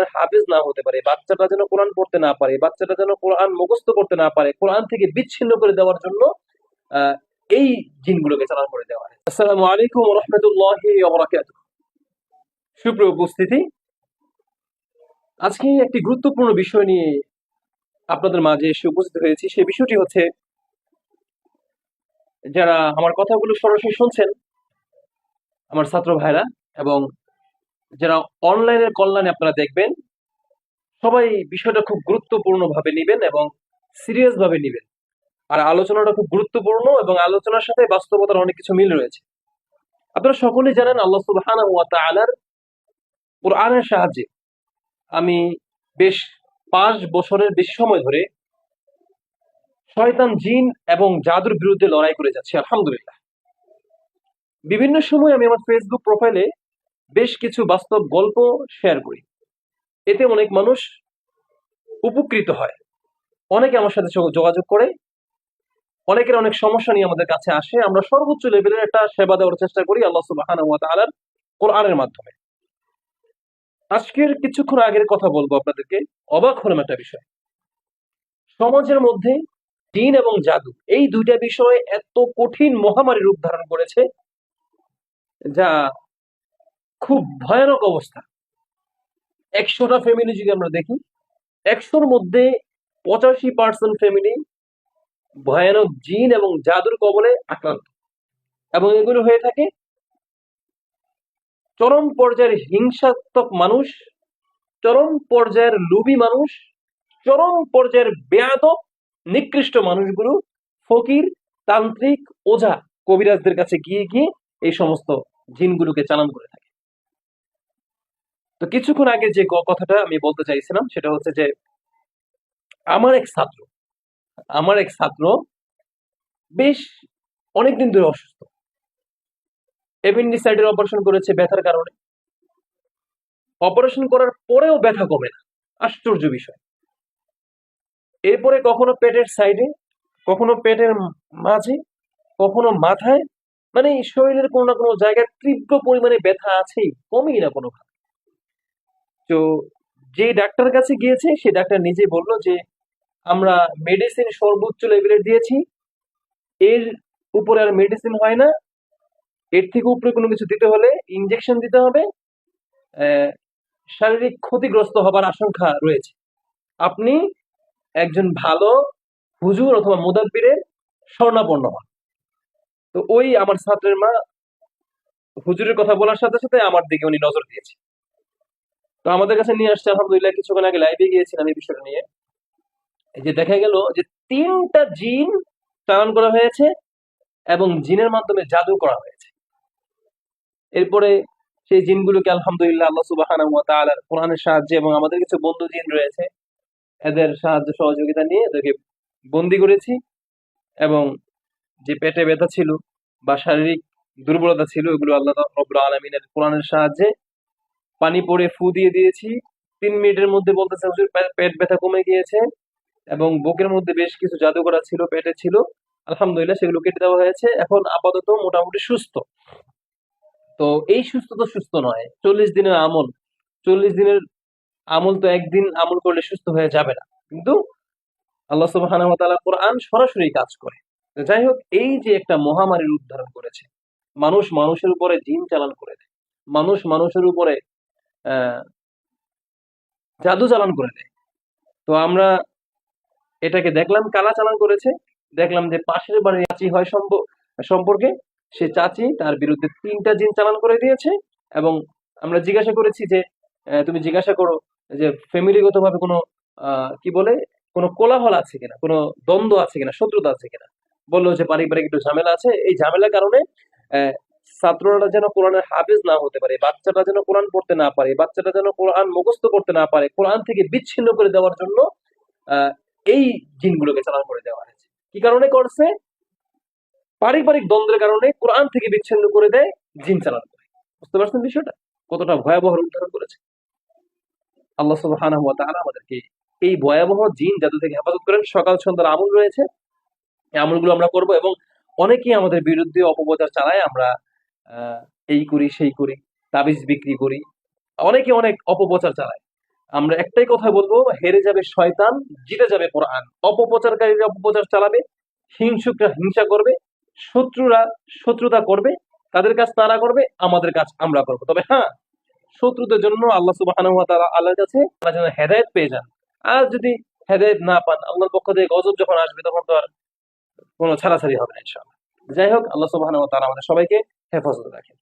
কোরআনের হাফেজ না হতে পারে, বাচ্চাটা যেন কোরআন পড়তে না পারে, বাচ্চাটা যেন কোরআন মুখস্থ করতে না পারে, কোরআন থেকে বিচ্ছিন্ন করে দেওয়ার জন্য এই জিনগুলোকে চালান করে দেওয়া হয়। আসসালামু আলাইকুম রহমতুল্লাহি সুপ্রিয় উপস্থিতি, আজকে একটি গুরুত্বপূর্ণ বিষয় নিয়ে আপনাদের মাঝে এসে উপস্থিত হয়েছি। সেই বিষয়টি হচ্ছে, যারা আমার কথাগুলো সরাসরি শুনছেন, আমার ছাত্র ভাইরা এবং যারা অনলাইনের কল্যাণে আপনারা দেখবেন, সবাই বিষয়টা খুব গুরুত্বপূর্ণ ভাবে নেবেন এবং সিরিয়াস ভাবে নেবেন। আর আলোচনাটা খুব গুরুত্বপূর্ণ এবং আলোচনার সাথে বাস্তবতার অনেক কিছু মিল রয়েছে। আপনারা সকলেই জানেন আল্লাহ তাআলার কোরআনের সাহায্যে আমি বেশ পাঁচ বছরের বেশি সময় ধরে শয়তান, জিন এবং জাদুর বিরুদ্ধে লড়াই করে যাচ্ছি, আলহামদুলিল্লাহ। বিভিন্ন সময় আমি আমার ফেসবুক প্রোফাইলে বেশ কিছু বাস্তব গল্প শেয়ার করি। এতে অনেক মানুষ উপকৃত হয়। অনেকে আমার সাথে যোগাযোগ করে। অনেকের অনেক সমস্যা নিয়ে আমাদের কাছে আসে। আমরা সর্বোচ্চ লেভেলের একটা সেবা দেওয়ার চেষ্টা করি আল্লাহ তাআলার কোরআনের মাধ্যমে। আজকের কিছুক্ষণ আগের কথা বলব আপনাদেরকে। অবাক হলাম একটা বিষয়। সমাজের মধ্যে দিন এবং জাদু, এই দুইটা বিষয় এত কঠিন মহামারী রূপ ধারণ করেছে, যা খুব ভয়ানক অবস্থা। একশোটা ফ্যামিলি যদি আমরা দেখি, একশোর মধ্যে পঁচাশি পার্সেন্ট ফ্যামিলি ভয়ানক জিন এবং জাদুর কবলে আক্রান্ত। এবং এগুলো হয়ে থাকে চরম পর্যায়ের হিংসাত্মক মানুষ, চরম পর্যায়ের লোভী মানুষ, চরম পর্যায়ের বেয়াদব, নিকৃষ্ট মানুষগুলো, ফকির, তান্ত্রিক, ওঝা কবিরাজদের কাছে গিয়ে গিয়ে এই সমস্ত জিনগুলোকে চালান করে। তো কিছুক্ষণ আগে যে কথাটা আমি বলতে চাইছিলাম, সেটা হচ্ছে যে আমার এক ছাত্র, আমার এক ছাত্র বেশ অনেকদিন ধরে অসুস্থ। এপেন্ডিসাইডের অপারেশন করেছে ব্যথার কারণে। অপারেশন করার পরেও ব্যথা কমে না। আশ্চর্য বিষয়। এরপরে কখনো পেটের সাইডে কখনো পেটের মাঝে, কখনো মাথায় মানে শরীরের কোনো না কোনো জায়গায় তীব্র পরিমাণে ব্যথা আছেই, কমেই না কোনো তো যে ডাক্তার কাছে গিয়েছে, সে ডাক্তার নিজে বলল যে, আমরা মেডিসিন সর্বোচ্চ লেভেলের দিয়েছি। এর উপরে আর মেডিসিন হয় না। এর থেকে উপরে কোনো কিছু দিতে হলে ইনজেকশন দিতে হবে। শারীরিক ক্ষতিগ্রস্ত হবার আশঙ্কা রয়েছে। আপনি একজন ভালো হুজুর অথবা মুদাব্বিরের স্বর্ণাপন্ন হন। তো ওই আমার ছাত্রের মা হুজুরের কথা বলার সাথে সাথে আমার দিকে উনি নজর দিয়েছে। তো আমাদের কাছে নিয়ে আসছে, আলহামদুলিল্লাহ, কিছুক্ষণ আগে লাইভে গিয়েছিলাম এই বিষয়টা নিয়ে। যে দেখা গেল যে তিনটা জিন চালান করা হয়েছে এবং জিনের মাধ্যমে জাদু করা হয়েছে। এরপরে সেই জিনগুলোকে আলহামদুলিল্লাহ আল্লাহ সুবহানাহু ওয়া তাআলার কোরআনের সাহায্যে এবং আমাদের কিছু বন্ধু জিন রয়েছে, এদের সাহায্য সহযোগিতা নিয়ে এদেরকে বন্দি করেছি এবং যে পেটে ব্যথা ছিল বা শারীরিক দুর্বলতা ছিল ওগুলো আল্লাহ রব্বুল আলমিনের কোরআনের সাহায্যে পানি পড়ে ফু দিয়ে দিয়েছি। তিন মিনিটের মধ্যে বলতেছে, হুজুর পেট ব্যথা কমে গিয়েছে এবং বুকের মধ্যে বেশ কিছু জাদু করা ছিল, পেটে ছিল। আলহামদুলিল্লাহ, সেগুলো কেটে দেওয়া হয়েছে। এখন আপাতত মোটামুটি সুস্থ। তো এই সুস্থ তো সুস্থ নয়, চল্লিশ দিনের আমল। চল্লিশ দিনের আমল তো একদিন আমল করলে সুস্থ হয়ে যাবে না। কিন্তু আল্লাহ তাআলা কোরআন সরাসরি কাজ করে। যাই হোক, এই যে একটা মহামারীর উদ্ধারণ করেছে, মানুষ মানুষের উপরে জিন চালান করে দেয়। মানুষ মানুষের উপরে জাদু চালান করে দেয়। তো আমরা এটাকে দেখলাম কারা চালান করেছে। দেখলাম যে পাশের বাড়ির চাচি হয় সম্পর্কে, সে চাচি তার বিরুদ্ধে তিনটা জিন চালান করে দিয়েছে এবং আমরা জিজ্ঞাসা করেছি যে তুমি জিজ্ঞাসা করো যে ফ্যামিলিগত ভাবে কোনো কি বলে, কোনো কোলাহল আছে কিনা, কোনো দ্বন্দ্ব আছে কিনা, শত্রুতা আছে কিনা। বলল যে পারিবারিক একটু ঝামেলা আছে। এই ঝামেলার কারণে ছাত্ররা যেন কোরআনের হাফেজ না হতে পারে বাচ্চাটা যেন কোরআন পড়তে না পারে বাচ্চাটা যেন কোরআন মুখস্থ করতে না পারে, কোরআন থেকে বিচ্ছিন্ন করে দেওয়ার জন্য এই জিনগুলোকে চালান করে দেওয়া হয়েছে। কি কারণে করছে? পারিবারিক দ্বন্দ্বের কারণে কোরআন থেকে বিচ্ছিন্ন করে দেয়, জিন চালান করে। বুঝতে পারছেন বিষয়টা? কতটা ভয়াবহ রূপ ধারণ করেছে। আল্লাহ তাআলা আমাদেরকে এই ভয়াবহ জিন জাদু থেকে হেফাজত করেন। সকাল সন্ধ্যার আমল রয়েছে, এই আমলগুলো আমরা করব এবং অনেকেই আমাদের বিরুদ্ধে অপপ্রচার চালায়। আমরা এই করি, সেই করি, তাবিজ বিক্রি করি। অনেকে অনেক অপপ্রচার চালায়। আমরা একটাই কথা বলব, হেরে যাবে শয়তান, জিতে যাবে কোরআন। অপপ্রচারকারীরা অপপ্রচার চালাবে, হিংসুকরা হিংসা করবে, শত্রুরা শত্রুতা করবে, তাদের কাজ তারা করবে, আমাদের কাজ আমরা করব। তবে হ্যাঁ শত্রুদের জন্য আল্লাহ তাআলা আল্লাহর কাছে তারা যেন হেদায়েত পেয়ে যান। আর যদি হেদায়েত না পান, আল্লাহর পক্ষ থেকে গজব যখন আসবে, তখন তো আর কোনো ছাড়াছাড়ি হবে না, ইনশাআল্লাহ। যাই হোক আল্লাহ সুবাহ তারা আমাদের সবাইকে হেফাজত রাখেন।